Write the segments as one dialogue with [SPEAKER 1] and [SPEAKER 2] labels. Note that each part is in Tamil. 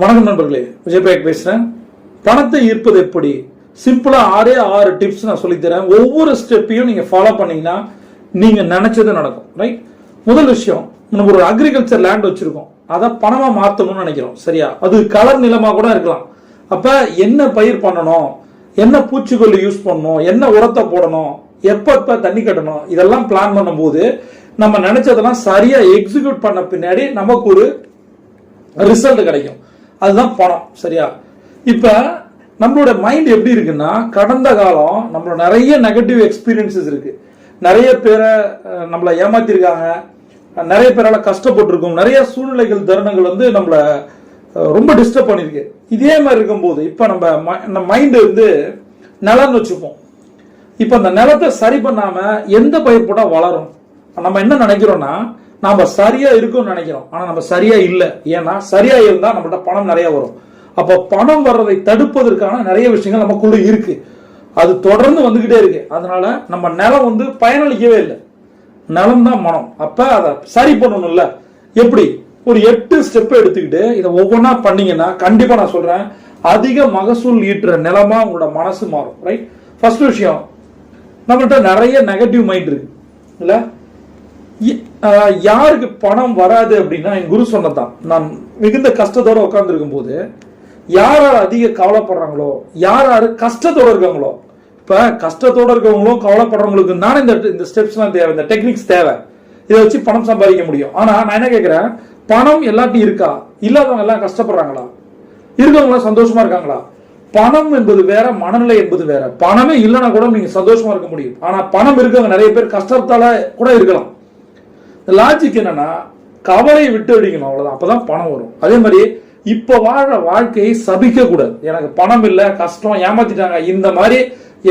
[SPEAKER 1] வணக்கம் நண்பர்களே விஜயபாயக் பேசுகிறேன் பணத்தை ஈர்ப்பது எப்படி? சிம்பிளாக ஆறே ஆறு டிப்ஸ் நான் சொல்லித்தரேன் ஒவ்வொரு ஸ்டெப்பையும் நீங்கள் ஃபாலோ பண்ணீங்கன்னா நீங்கள் நினச்சது நடக்கும் ரைட் முதல் விஷயம் நம்ம ஒரு அக்ரிகல்ச்சர் லேண்ட் வச்சுருக்கோம். அதை பணமாக மாற்றணும்னு நினைக்கிறோம் சரியா? அது கலர் நிலமாக கூட இருக்கலாம். அப்போ என்ன பயிர் பண்ணணும்? என்ன பூச்சிக்கொல்லி யூஸ் பண்ணணும்? என்ன உரத்தை போடணும்? எப்போ எப்போ தண்ணி கட்டணும்? இதெல்லாம் பிளான் பண்ணும்போது நம்ம நினைச்சதெல்லாம் சரியாக எக்ஸிக்யூட் பண்ண பின்னாடி நமக்கு ஒரு ரிசல்ட் கிடைக்கும். அதுதான் பணம் சரியா? இப்போ நம்மளோட மைண்ட் எப்படி இருக்குன்னா கடந்த காலம் நம்மளோட நிறைய நெகட்டிவ் எக்ஸ்பீரியன்சஸ் இருக்கு. நிறைய பேரை நம்மளை ஏமாத்திருக்காங்க. நிறைய பேரால் கஷ்டப்பட்டிருக்கும். நிறைய சூழ்நிலைகள் தருணங்கள் வந்து நம்மளை ரொம்ப டிஸ்டர்ப் பண்ணியிருக்கு இதே மாதிரி இருக்கும்போது இப்போ நம்ம ம- நம்ம மைண்டு வந்து நிலம்னு வச்சுப்போம். இப்போ அந்த நிலத்தை சரி பண்ணாமல் எந்த பயிர் போட்டால் வளரும்? நம்ம என்ன நினைக்கிறோன்னா நாம சரியா இருக்கும்னு நினைக்கிறோம். ஆனா நம்ம சரியா இல்ல. ஏன்னா சரியா இருந்தா நம்மள்ட்ட பணம் நிறைய வரும். அப்ப பணம் வர்றதை தடுப்பதற்கான நிறைய விஷயங்கள் நமக்குள்ள இருக்கு. அது தொடர்ந்து வந்துகிட்டே இருக்கு. அதனால நம்ம நிலம் வந்து பயனளிக்கவே இல்லை. நிலம் தான் மனம். அப்ப அதை சரி பண்ணணும்ல. எப்படி? ஒரு எட்டு ஸ்டெப் எடுத்துக்கிட்டு இதை ஒவ்வொன்றா பண்ணீங்கன்னா கண்டிப்பா நான் சொல்றேன் அதிக மகசூல் ஈட்டுற நிலமா உங்களோட மனசு மாறும். ரைட் ஃபர்ஸ்ட் விஷயம் நம்மள்கிட்ட நிறைய நெகட்டிவ் மைண்ட் இருக்கு. இல்ல? இ- யாருக்கு பணம் வராது அப்படின்னா என் குரு சொன்னதான் நான் மிகுந்த கஷ்டத்தோடு உட்காந்துருக்கும் போது யார் யார் அதிக கவலைப்படுறாங்களோ யார் யார் கஷ்டத்தோடு இருக்காங்களோ இப்போ கஷ்டத்தோட இருக்கவங்களும் கவலைப்படுறவங்களுக்கு தானே இந்த இந்த ஸ்டெப்ஸ்லாம் தேவை இந்த டெக்னிக்ஸ் தேவை. இதை வச்சு பணம் சம்பாதிக்க முடியும். ஆனால் நான் என்ன கேட்குறேன் பணம் எல்லாத்தையும் இருக்கா? இல்லாதவங்க எல்லாம் கஷ்டப்படுறாங்களா? இருக்கவங்களாம் சந்தோஷமாக சந்தோஷமா இருக்காங்களா? பணம் என்பது வேற மனநிலை என்பது வேற. பணமே இல்லைன்னா கூட நீங்க சந்தோஷமா இருக்க முடியும். ஆனா பணம் இருக்கவங்க நிறைய பேர் கஷ்டத்தால கூட இருக்கலாம். லாஜிக் என்னன்னா கவலையை விட்டு அடிக்கணும் அப்போ தான் பணம் வரும். அதே மாதிரி இப்போ வாழ்ற வாழ்க்கையை சபிக்க கூடாது. எனக்கு பணம் இல்லை கஷ்டம் ஏமாத்திட்டாங்க. இந்த மாதிரி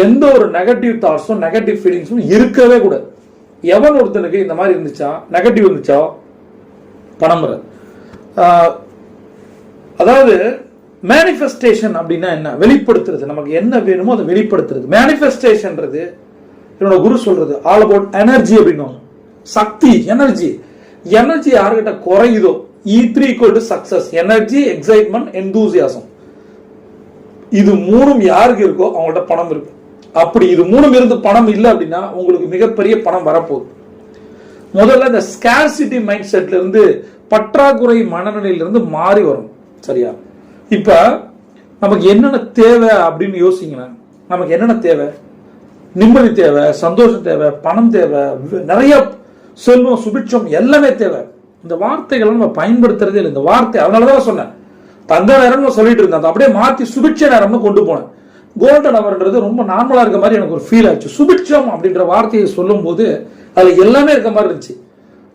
[SPEAKER 1] எந்த ஒரு நெகட்டிவ் தாட்ஸும் நெகட்டிவ் ஃபீலிங்ஸும் இருக்கவே கூடாது. எவன் ஒருத்தனுக்கு இந்த மாதிரி இருந்துச்சா நெகட்டிவ் இருந்துச்சா? பணம் வராது. அதாவது மேனிஃபெஸ்டேஷன் அப்படின்னா என்ன? வெளிப்படுத்துறது. நமக்கு என்ன வேணுமோ அதை வெளிப்படுத்துறது. மேனிஃபெஸ்டேஷன்றது என்னோட குரு சொல்றது ஆல் அபவுட் எனர்ஜி அப்படின்னு சக்தி எனர்ஜி எனர்ஜி யாருக்கிட்ட குறையுதோ E three equal to success energy excitement enthusiasm இது மூணும் யாருக்கு இருக்கோ அவங்கள்ட்ட பணம் இருக்கு. அப்படி இது மூணும் இருந்து பணம் இல்லை அப்படின்னா உங்களுக்கு மிகப்பெரிய பணம் வரப்போகுது. முதல்ல இந்த ஸ்கேர்சிட்டி மைண்ட் செட்ல இருந்து பற்றாக்குறை மனநிலையிலிருந்து மாறி வரும். சரியா? இப்ப நமக்கு என்னென்ன தேவை அப்படின்னு யோசிங்களேன் நமக்கு என்னென்ன தேவை? நிம்மதி தேவை சந்தோஷம் தேவை பணம் தேவை நிறைய செல்வம் சுபிட்சம் எல்லாமே தேவை. இந்த வார்த்தைகளை நம்ம பயன்படுத்துறதே இல்லை. இந்த வார்த்தை அதனாலதான் சொன்னேன். தங்க நேரம்னு சொல்லிட்டு இருந்தேன். அப்படியே மாற்றி சுபிட்ச நேரம்னு கொண்டு போனேன். கோல்டன் அவர்ன்றது ரொம்ப நார்மலாக இருக்க மாதிரி எனக்கு ஒரு ஃபீல் ஆச்சு சுபிட்சம் அப்படின்ற வார்த்தையை சொல்லும்போது அதில் எல்லாமே இருக்க மாதிரி இருந்துச்சு.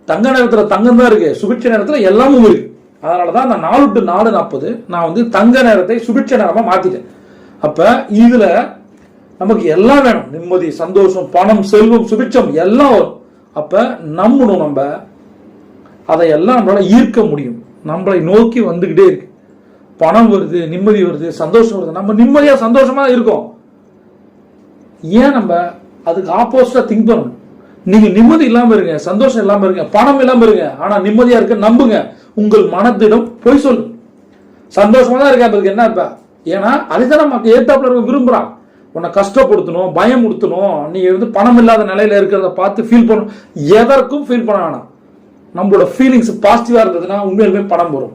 [SPEAKER 1] தங்க நேரத்தில் தங்கம் தான் இருக்கு. சுபிட்ச நேரத்தில் எல்லாமும் இருக்கு. அதனாலதான் அந்த நாலு டு நாலு நாற்பது நான் வந்து தங்க நேரத்தை சுபிட்ச நேரமாக மாற்றிட்டேன் அப்போ இதில் நமக்கு எல்லாம் வேணும். நிம்மதி சந்தோஷம் பணம் செல்வம் சுபிட்சம் எல்லாம் வரும். அப்போ நம்பணும் நம்ம அதையெல்லாம் நம்மளால் ஈர்க்க முடியும். நம்மளை நோக்கி வந்துக்கிட்டே இருக்கு. பணம் வருது நிம்மதி வருது சந்தோஷம் வருது. நம்ம நிம்மதியாக சந்தோஷமாக இருக்கோம். ஏன் நம்ம அதுக்கு ஆப்போசிட்டாக திங்க் பண்ணணும்? நீங்கள் நிம்மதி இல்லாமல் இருங்க சந்தோஷம் இல்லாமல் இருங்க பணம் இல்லாமல் இருங்க. ஆனால் நிம்மதியாக இருக்க நம்புங்க. உங்கள் மனத்திடம் பொய் சொல்லு சந்தோஷமாக தான் இருக்கேன் அதுக்கு என்ன இப்போ ஏன்னா அதுதான் நமக்கு ஏத்தாப்புல இருக்க விரும்புகிறான் உன்னை கஷ்டப்படுத்தணும் பயம் கொடுத்தணும் நீ வந்து பணம் இல்லாத நிலையில இருக்கிறத பார்த்து ஃபீல் பண்ணணும். எதற்கும் ஃபீல் பண்ண வேணாம். நம்மளோட ஃபீலிங்ஸ் பாசிட்டிவாக இருந்ததுன்னா உண்மையிலுமே பணம் வரும்.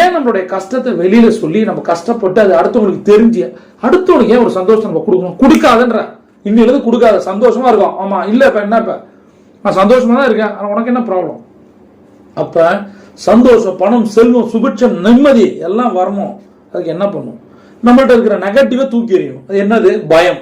[SPEAKER 1] ஏன் நம்மளுடைய கஷ்டத்தை வெளியில சொல்லி நம்ம கஷ்டப்பட்டு அது அடுத்தவங்களுக்கு தெரிஞ்சு அடுத்தவனுக்கு ஏன் ஒரு சந்தோஷம் நம்ம கொடுக்கணும்? கொடுக்காதன்ற. இன்னிலிருந்து கொடுக்காத. சந்தோஷமா இருக்கும் ஆமா இல்லை இப்போ என்ன இப்போ? நான் சந்தோஷமா தான் இருக்கேன். ஆனால் உனக்கு என்ன ப்ராப்ளம் அப்போ சந்தோஷம் பணம் செல்வம் சுபிட்சம் நிம்மதி எல்லாம் வரணும். அதுக்கு என்ன பண்ணும்? நம்மள்ட்ட இருக்கிற நெகட்டிவை தூக்கி எறியும் அது என்னது? பயம்.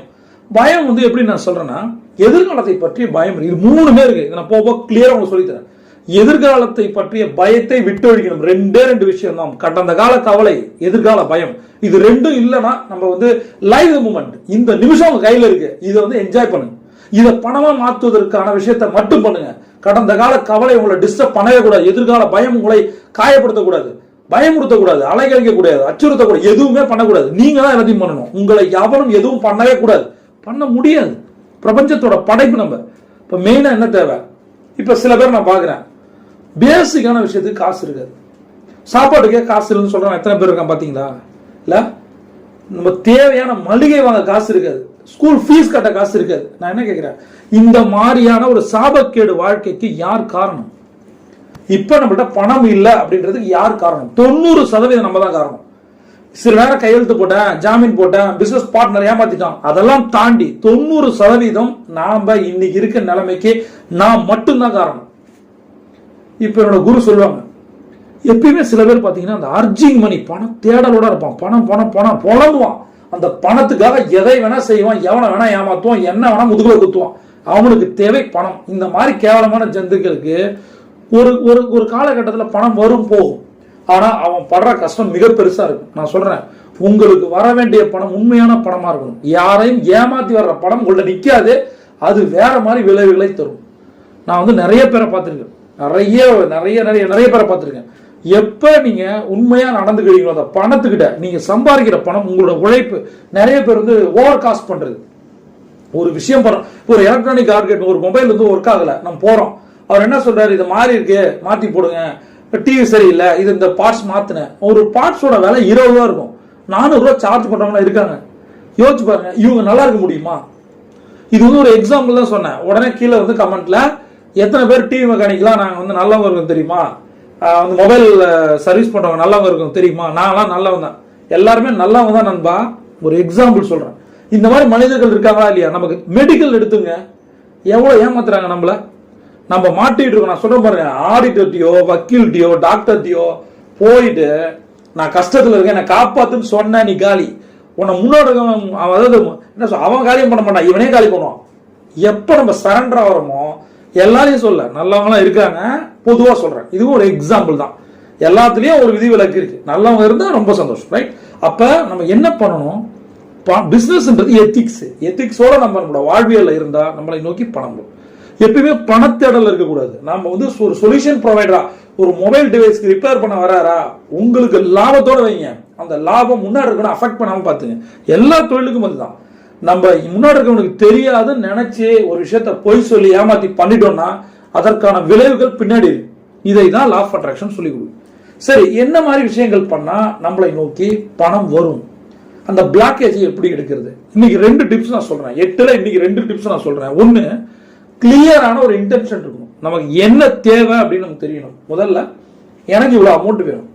[SPEAKER 1] பயம் வந்து எப்படி நான் சொல்றேன்னா எதிர்காலத்தை பற்றிய பயம் இருக்கு. இது மூணுமே இருக்கு. இதை நான் போக போக கிளியரா உங்களுக்கு சொல்லித்தரேன். எதிர்காலத்தை பற்றிய பயத்தை விட்டொழிக்கணும் ரெண்டே ரெண்டு விஷயம் தான். கடந்த கால கவலை எதிர்கால பயம். இது ரெண்டும் இல்லைன்னா நம்ம வந்து லைவ் மூமெண்ட் இந்த நிமிஷம் உங்க கையில இருக்கு. இதை வந்து என்ஜாய் பண்ணுங்க. இதை பணமா மாற்றுவதற்கான விஷயத்தை மட்டும் பண்ணுங்க. கடந்த கால கவலை உங்களை டிஸ்டர்ப் பண்ணவே கூடாது. எதிர்கால பயம் உங்களை காயப்படுத்தக்கூடாது. பயமுறுத்தக்கூடாது அலைகழிக்க கூடாது அச்சுறுத்தக்கூடாது எதுவுமே பண்ணக்கூடாது. நீங்க தான் எல்லாத்தையும் பண்ணணும். உங்களை எவனும் எதுவும் பண்ணவே கூடாது. பண்ண முடியாது. பிரபஞ்சத்தோட படைப்பு நம்ம. இப்ப மெயினா என்ன தேவை? இப்ப சில பேர் நான் பாக்குறேன் பேசிக்கான விஷயத்துக்கு காசு இருக்காது. சாப்பாட்டுக்கே காசு இல்லைன்னு சொல்றவன் எத்தனை பேர் இருக்கான் பாத்தீங்களா இல்ல? நம்ம தேவையான மளிகை வாங்க காசு இருக்காது. ஸ்கூல் ஃபீஸ் கட்ட காசு இருக்காது. நான் என்ன கேட்கிறேன்? இந்த மாதிரியான ஒரு சாபக்கேடு வாழ்க்கைக்கு யார் காரணம்? இப்ப நம்மள்ட்ட பணம் இல்லை அப்படின்றதுக்கு யார் காரணம்? தொண்ணூறு சதவீதம் நம்ம தான் காரணம். சில நேரம் கையெழுத்து போட்டேன் ஜாமீன் போட்டேன் பிசினஸ் பார்ட்னர் ஏமாத்திட்டான். அதெல்லாம் தாண்டி தொண்ணூறு சதவீதம் நாம இன்னைக்கு இருக்க நிலைமைக்கு நான் மட்டும்தான் காரணம். இப்ப என்னோட குரு சொல்லுவாங்க எப்பயுமே சில பேர் பாத்தீங்கன்னா அந்த அர்ஜிங் மணி பணம் தேடலோட இருப்பான். பணம் பணம் பணம் புலம்புவான் அந்த பணத்துக்காக எதை வேணா செய்வான் எவனை வேணா ஏமாத்துவான் என்ன வேணா முதுகுல குத்துவான். அவனுக்கு தேவை பணம். இந்த மாதிரி கேவலமான ஜந்துக்களுக்கு ஒரு ஒரு ஒரு காலகட்டத்தில் பணம் வரும் போகும் ஆனால் அவன் படுற கஷ்டம் மிக பெருசாக இருக்கும். நான் சொல்கிறேன் உங்களுக்கு வர வேண்டிய பணம் உண்மையான பணமாக இருக்கணும். யாரையும் ஏமாத்தி வர்ற பணம் உங்கள்ட்ட நிற்காது அது வேற மாதிரி விளைவுகளை தரும். நான் வந்து நிறைய பேரை பார்த்துருக்கேன். நிறைய நிறைய நிறைய நிறைய பேரை பார்த்துருக்கேன். எப்போ நீங்கள் உண்மையாக நடந்துக்கிறீங்களோ அந்த பணத்துக்கிட்ட நீங்கள் சம்பாதிக்கிற பணம் உங்களோட உழைப்பு நிறைய பேர் வந்து ஓவர் காஸ்ட் பண்ணுறது ஒரு விஷயம் போறோம் ஒரு எலக்ட்ரானிக் ஆர்கெட் ஒரு மொபைல் வந்து ஒர்க் ஆகலை. நம்ம போகிறோம் அவர் என்ன சொல்றாரு? இது மாறி இருக்கு மாத்தி போடுங்க. டிவி சரியில்லை இது இந்த பார்ட்ஸ் மாத்தினேன். ஒரு பார்ட்ஸோட விலை இருபது ரூபா இருக்கும். நானூறு ரூபா சார்ஜ் பண்றவங்க இருக்காங்க. யோசிச்சு பாருங்க இவங்க நல்லா இருக்க முடியுமா? இது வந்து ஒரு எக்ஸாம்பிள் தான் சொன்னேன். உடனே கீழே வந்து கமெண்ட்ல எத்தனை பேர் டிவி மெக்கானிக்லாம் நாங்கள் வந்து நல்லவங்க இருக்கோம் தெரியுமா? வந்து மொபைல் சர்வீஸ் பண்றவங்க நல்லவங்க இருக்கும் தெரியுமா? நான்லாம் நல்லவன் தான். எல்லாருமே நல்லவங்க தான் நண்பா. ஒரு எக்ஸாம்பிள் சொல்றேன். இந்த மாதிரி மனிதர்கள் இருக்காங்களா இல்லையா? நமக்கு மெடிக்கல் எடுத்துங்க. எவ்வளோ ஏமாத்துறாங்க நம்மள? நம்ம மாட்டிட்டு இருக்கோம். நான் சொல்ல பாருங்க ஆடிட்டர்ட்டியோ வக்கீல்ட்டியோ டாக்டர்ட்டியோ போயிட்டு நான் கஷ்டத்துல இருக்கேன் என்னை காப்பாத்துன்னு சொன்ன நீ காலி. உன்னை முன்னோட அவன் அதாவது என்ன சொல் அவன் காரியம் பண்ண மாட்டான் இவனே காலி பண்ணுவான். எப்போ நம்ம சரண்டர் ஆகிறோமோ எல்லாரையும் சொல்ல நல்லவங்களாம் இருக்காங்க பொதுவாக சொல்கிறேன் இதுவும் ஒரு எக்ஸாம்பிள் தான். எல்லாத்துலேயும் ஒரு விதிவிலக்கு இருக்குது நல்லவங்க இருந்தால் ரொம்ப சந்தோஷம் ரைட் அப்போ நம்ம என்ன பண்ணணும்? பிஸ்னஸ்ன்றது எத்திக்ஸ் எத்திக்ஸோட நம்ம நம்மளோட வாழ்வியலில் இருந்தால் நம்மளை நோக்கி பணம் எப்பயுமே பணத்தேடல் இருக்கக்கூடாது. நம்ம வந்து ஒரு சொல்யூஷன் ப்ரொவைடரா ஒரு மொபைல் டிவைஸ்க்கு ரிப்பேர் பண்ண வராரா உங்களுக்கு லாபத்தோட வைங்க. அந்த லாபம் முன்னாடி இருக்கணும் அஃபெக்ட் பண்ணாமல் பார்த்துங்க. எல்லா தொழிலுக்கும் அதுதான். நம்ம முன்னாடி இருக்கவனுக்கு தெரியாதுன்னு நினைச்சு ஒரு விஷயத்த பொய் சொல்லி ஏமாத்தி பண்ணிட்டோம்னா அதற்கான விளைவுகள் பின்னாடி இருக்கு. இதை தான் லா ஆஃப் அட்ராக்ஷன் சொல்லி கொடுக்கும் சரி என்ன மாதிரி விஷயங்கள் பண்ணால் நம்மளை நோக்கி பணம் வரும்? அந்த பிளாக்கேஜை எப்படி எடுக்கிறது? இன்னைக்கு ரெண்டு டிப்ஸ் நான் சொல்கிறேன் எட்டில் இன்னைக்கு ரெண்டு டிப்ஸ் நான் சொல்கிறேன் ஒன்று கிளியரான ஒரு இன்டென்ஷன் இருக்கணும். நமக்கு என்ன தேவை அப்படின்னு நமக்கு தெரியணும். முதல்ல எனக்கு இவ்வளோ அமௌண்ட் வேணும்.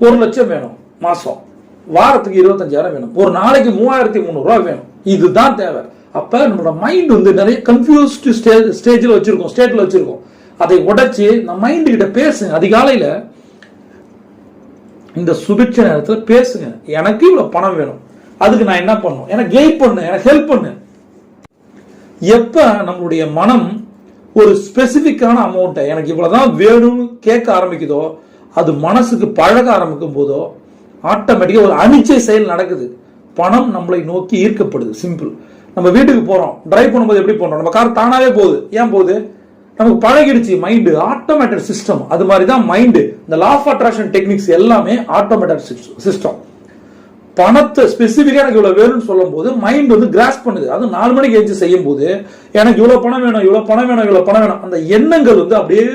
[SPEAKER 1] ஒரு லட்சம் வேணும் மாதம் வாரத்துக்கு இருபத்தஞ்சாயிரம் வேணும். ஒரு நாளைக்கு மூவாயிரத்தி முந்நூறுரூவா வேணும். இதுதான் தேவை. அப்போ நம்மளோட மைண்ட் வந்து நிறைய கன்ஃபியூஸ்டு ஸ்டேஜ் ஸ்டேஜில் வச்சுருக்கோம் ஸ்டேட்டில் வச்சுருக்கோம். அதை உடைச்சி நம்ம மைண்டு கிட்ட பேசுங்க. அதிகாலையில் இந்த சுபிட்ச நேரத்தில் பேசுங்க. எனக்கு இவ்வளோ பணம் வேணும். அதுக்கு நான் என்ன பண்ணணும்? எனக்கு கைட் பண்ணு. எனக்கு ஹெல்ப் பண்ணு. எப்போ நம்மளுடைய மனம் ஒரு ஸ்பெசிஃபிக்கான அமௌண்ட்டை எனக்கு இவ்வளோதான் வேணும்னு கேட்க ஆரம்பிக்குதோ அது மனசுக்கு பழக ஆரம்பிக்கும் போதோ ஆட்டோமேட்டிக்காக ஒரு அனிச்சை செயல் நடக்குது. பணம் நம்மளை நோக்கி ஈர்க்கப்படுது சிம்பிள் நம்ம வீட்டுக்கு போகிறோம் டிரைவ் பண்ணும்போது எப்படி போறோம்? நம்ம கார் தானாகவே போகுது. ஏன் போகுது? நமக்கு பழகிடுச்சு மைண்டு ஆட்டோமேட்டட் சிஸ்டம் அது மாதிரி தான் மைண்டு இந்த லா ஆஃப் அட்ராக்ஷன் டெக்னிக்ஸ் எல்லாமே ஆட்டோமேட்டட் சிஸ்டம் பணத்தை ஸ்பெசிஃபிக்காக எனக்கு இவ்வளோ வேணும்னு சொல்லும் போது மைண்ட் வந்து கிராஸ் பண்ணுது. அது நாலு மணிக்கு எழுந்து செய்யும் போது எனக்கு இவ்வளோ பணம் வேணும் இவ்வளோ பணம் வேணும் இவ்வளோ பணம் வேணும். அந்த எண்ணங்கள் வந்து அப்படியே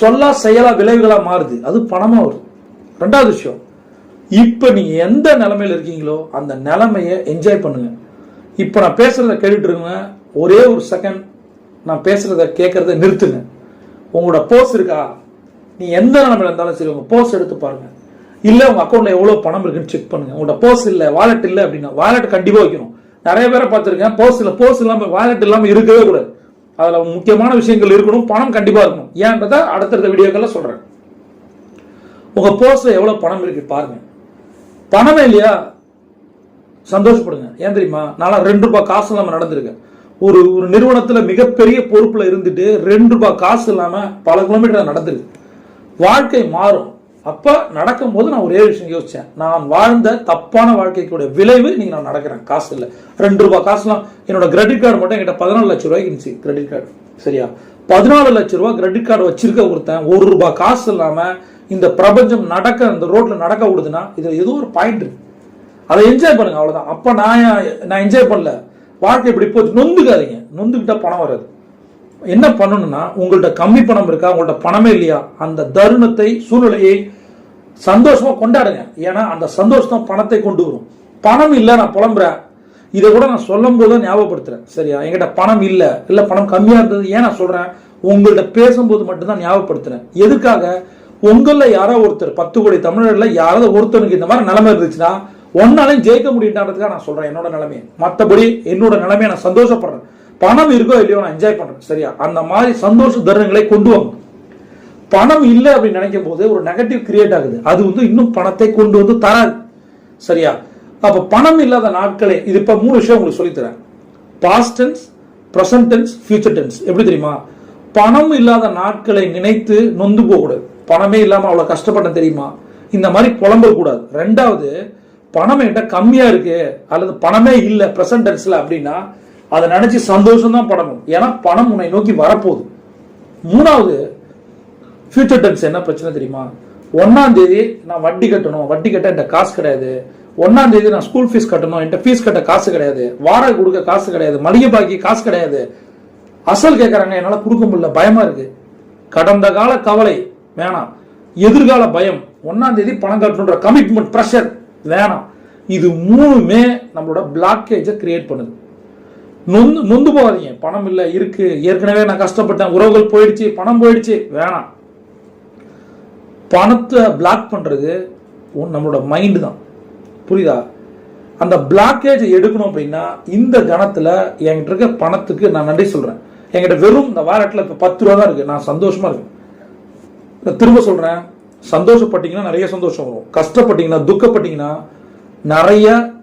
[SPEAKER 1] சொல்லா செயலா விளைவுகளாக மாறுது. அது பணமாக வருது ரெண்டாவது விஷயம் இப்போ நீங்கள் எந்த நிலமையில் இருக்கீங்களோ அந்த நிலமையை என்ஜாய் பண்ணுங்க. இப்போ நான் பேசுறத கேட்டுட்டு ஒரே ஒரு செகண்ட் நான் பேசுறத கேட்கறத நிறுத்துங்க. உங்களோட போஸ் இருக்கா? நீ எந்த நிலமையில இருந்தாலும் சரி உங்க போஸ் எடுத்து பாருங்க. இல்லை உங்கள் அக்கௌண்ட்டில் எவ்வளோ பணம் இருக்குன்னு செக் பண்ணுங்கள் உங்களோட போஸ் இல்லை வாலெட் இல்லை அப்படின்னா வாலெட் கண்டிப்பாக வைக்கணும். நிறைய பேரை பார்த்துருக்கேன் போஸ் இல்லை போஸ் இல்லாமல் வாலெட் இல்லாமல் இருக்கவே கூடாது. அதில் முக்கியமான விஷயங்கள் இருக்கணும் பணம் கண்டிப்பாக இருக்கணும். ஏன்றத அடுத்தடுத்த வீடியோக்கள்ல சொல்கிறேன் உங்கள் போஸ்ல எவ்வளோ பணம் இருக்கு பாருங்கள் பணமே இல்லையா? சந்தோஷப்படுங்க. ஏன் தெரியுமா? நான் ரெண்டு ரூபாய் காசு இல்லாமல் நடந்திருக்கேன். ஒரு ஒரு நிறுவனத்தில் மிகப்பெரிய பொறுப்பில் இருந்துட்டு ரெண்டு ரூபாய் காசு இல்லாமல் பல கிலோமீட்டர் நடந்திருக்கு. வாழ்க்கை மாறும். அப்போ நடக்கும்போது நான் ஒரே விஷயம் யோசித்தேன் நான் வாழ்ந்த தப்பான வாழ்க்கைக்குடைய விளைவு இன்றைக்கி நான் நடக்கிறேன். காசு இல்லை. ரெண்டு ரூபா காசுலாம் என்னோட கிரெடிட் கார்டு மட்டும் என்கிட்ட பதினாலு லட்சம் ரூபாய்க்கு இருந்துச்சு. கிரெடிட் கார்டு சரியா? பதினாலு லட்ச ரூபா கிரெடிட் கார்டு வச்சிருக்க ஒருத்தன் ஒரு ரூபாய் காசு இல்லாமல் இந்த பிரபஞ்சம் நடக்க இந்த ரோட்டில் நடக்க விடுதுன்னா இதில் ஏதோ ஒரு பாயிண்ட் இருக்கு. அதை என்ஜாய் பண்ணுங்க அவ்வளோதான் அப்போ நான் நான் என்ஜாய் பண்ணல. வாழ்க்கை இப்படி போச்சு. நொந்துக்காதீங்க. நொந்துக்கிட்டால் பணம் வராது. என்ன பண்ணணும்னா உங்கள்ட்ட கம்மி பணம் இருக்கா உங்கள்ட்ட பணமே இல்லையா அந்த தருணத்தை சூழ்நிலையை சந்தோஷமா கொண்டாடுங்க. ஏன்னா அந்த சந்தோஷம் தான் பணத்தை கொண்டு வரும். பணம் இல்லை நான் புலம்புறேன். இதை கூட நான் சொல்லும் போது தான் ஞாபகப்படுத்துறேன். சரியா? என்கிட்ட பணம் இல்லை இல்லை பணம் கம்மியாக இருந்தது ஏன் நான் சொல்றேன்? உங்கள்ட்ட பேசும்போது மட்டும்தான் ஞாபகப்படுத்துறேன். எதுக்காக? உங்களில் யாரோ ஒருத்தர் பத்து கோடி தமிழர்களில் யாராவது ஒருத்தனுக்கு இந்த மாதிரி நிலைமை இருந்துச்சுன்னா ஒன்னாலையும் ஜெயிக்க முடியுன்றதுக்காக நான் சொல்கிறேன் என்னோட நிலைமையை. மற்றபடி என்னோட நிலைமையை நான் சந்தோஷப்படுறேன். பணம் இருக்கோ இல்லையோ நான் என்ஜாய் பண்றேன் சரியா? அந்த மாதிரி சந்தோஷ தருணங்களை கொண்டு வாங்க. பணம் இல்லை அப்படின்னு நினைக்கும் போது ஒரு நெகட்டிவ் கிரியேட் ஆகுது. அது வந்து இன்னும் பணத்தை கொண்டு வந்து தராது சரியா? அப்ப பணம் இல்லாத நாட்களே இது இப்ப மூணு விஷயம் உங்களுக்கு சொல்லித்தரேன் past tense present tense future tense எப்படி தெரியுமா? பணம் இல்லாத நாட்களை நினைத்து நொந்து போகக்கூடாது. பணமே இல்லாமல் அவ்வளோ கஷ்டப்பட்டேன் தெரியுமா? இந்த மாதிரி புலம்பக்கூடாது. ரெண்டாவது பணம் என்கிட்ட கம்மியா இருக்கு அல்லது பணமே இல்லை ப்ரெசன்ட் டென்ஸில் அப்படின்னா அதை நினைச்சு சந்தோஷம் தான் படணும். ஏன்னா பணம் உன்னை நோக்கி வரப்போகுது. மூணாவது ஃபியூச்சர் டென்ஸ் என்ன பிரச்சனை தெரியுமா? ஒன்னாம் தேதி நான் வட்டி கட்டணும். வட்டி கட்ட என்கிட்ட காசு கிடையாது. ஒன்னாம் தேதி நான் ஸ்கூல் ஃபீஸ் கட்டணும். என்கிட்ட ஃபீஸ் கட்ட காசு கிடையாது. வாடகை கொடுக்க காசு கிடையாது. மளிகை பாக்கி காசு கிடையாது. அசல் கேட்கறாங்க என்னால் கொடுக்க முடியல. பயமா இருக்கு. கடந்த கால கவலை வேணாம். எதிர்கால பயம். ஒன்னாம் தேதி பணம் கட்டணுன்ற கமிட்மெண்ட் ப்ரெஷர் வேணாம். இது மூணுமே நம்மளோட பிளாக்கேஜை கிரியேட் பண்ணுது. நொந்து நொந்து போகாதீங்க. பணம் இல்லை இருக்கு. ஏற்கனவே நான் கஷ்டப்பட்டேன். உறவுகள் போயிடுச்சு பணம் போயிடுச்சு. வேணாம். பணத்தை பிளாக் பண்ணுறது ஒண்ணு நம்மளோட மைண்டு தான். புரியுதா? அந்த பிளாக்கேஜ் எடுக்கணும் அப்படின்னா இந்த கணத்தில் என்கிட்ட இருக்க பணத்துக்கு நான் நன்றி சொல்கிறேன் என்கிட்ட வெறும் இந்த வாலெட்டில் இப்போ பத்து ரூபா தான் இருக்குது நான் சந்தோஷமா இருக்கேன். நான் திரும்ப சொல்கிறேன் சந்தோஷப்பட்டீங்கன்னா நிறைய சந்தோஷம் வரும். கஷ்டப்பட்டீங்கன்னா துக்கப்பட்டீங்கன்னா நிறைய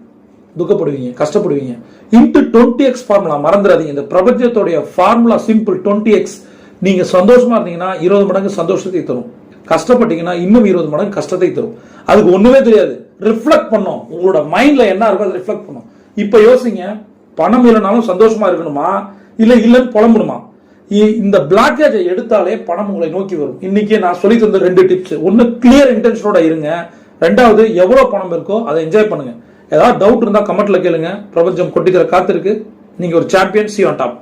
[SPEAKER 1] துக்கப்படுவீங்க. கஷ்டப்படுவீங்க. இன்ட்டு டுவெண்ட்டி எக்ஸ் ஃபார்முலா மறந்துடாதீங்க இந்த பிரபஞ்சத்தோடைய ஃபார்முலா சிம்பிள் டுவெண்ட்டி எக்ஸ் நீங்கள் சந்தோஷமாக இருந்தீங்கன்னா இருபது மடங்கு சந்தோஷத்தை தரும். கஷ்டப்பட்டீங்கன்னா இன்னும் இருபது மடங்கு கஷ்டத்தை தரும். அதுக்கு ஒன்றுமே தெரியாது. ரிஃப்ளெக்ட் பண்ணும் உங்களோட மைண்டில் என்ன இருக்கோ அதை ரிஃப்ளெக்ட் பண்ணும் இப்போ யோசிங்க. பணம் இல்லைனாலும் சந்தோஷமா இருக்கணுமா? இல்லை இல்லைன்னு புலம்பணுமா? இ- இந்த பிளாக்கேஜை எடுத்தாலே பணம் உங்களை நோக்கி வரும். இன்னைக்கு நான் சொல்லி தந்த ரெண்டு டிப்ஸ் ஒன்று கிளியர் இன்டென்ஷனோட இருங்க. ரெண்டாவது எவ்வளோ பணம் இருக்கோ அதை என்ஜாய் பண்ணுங்க. ஏதாவது டவுட் இருந்தால் கமெண்ட்டில் கேளுங்க. பிரபஞ்சம் கொட்டிக்கிற காத்திருக்கு. நீங்கள் ஒரு சாம்பியன் சி ஆன் டாப்